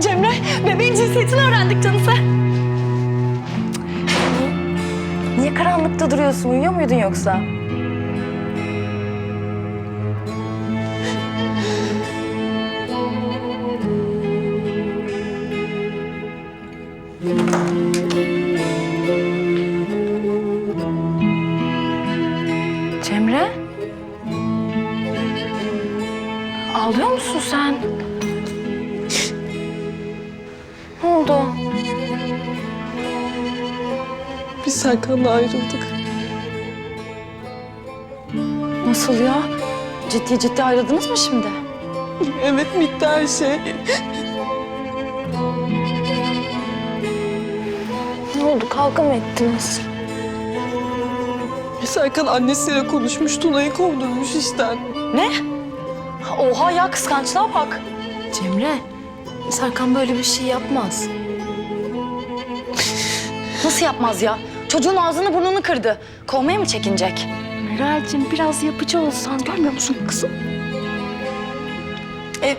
Cemre, bebeğin cinsiyetini öğrendik canısı. Niye karanlıkta duruyorsun? Uyuyor muydun yoksa? Cemre? Ağlıyor musun sen? Oldu? Biz Serkan'la ayrıldık. Nasıl ya? Ciddi ciddi ayrıldınız mı şimdi? Evet bitti her şey. Ne oldu? Kavga mı ettiniz? Serkan annesiyle konuşmuş, Tuna'yı kovdurmuş işten. Ne? Oha ya kıskançlığa bak. Cemre, Serkan böyle bir şey yapmaz. Nasıl yapmaz ya? Çocuğun ağzını burnunu kırdı. Kovmaya mı çekinecek? Meral'cim biraz yapıcı olsan görmüyor musun kızım? E,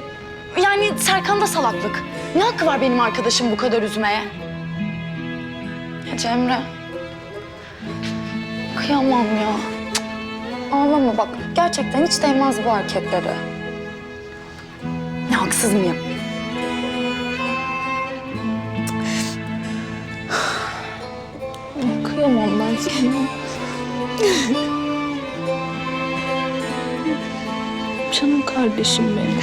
yani Serkan'da salaklık. Ne hakkı var benim arkadaşım bu kadar üzmeye? Ya Cemre. Kıyamam ya. Cık. Ağlama bak. Gerçekten hiç değmez bu hareketlere. Ne haksız mıyım? Kıyamam ben sana. Canım kardeşim benim.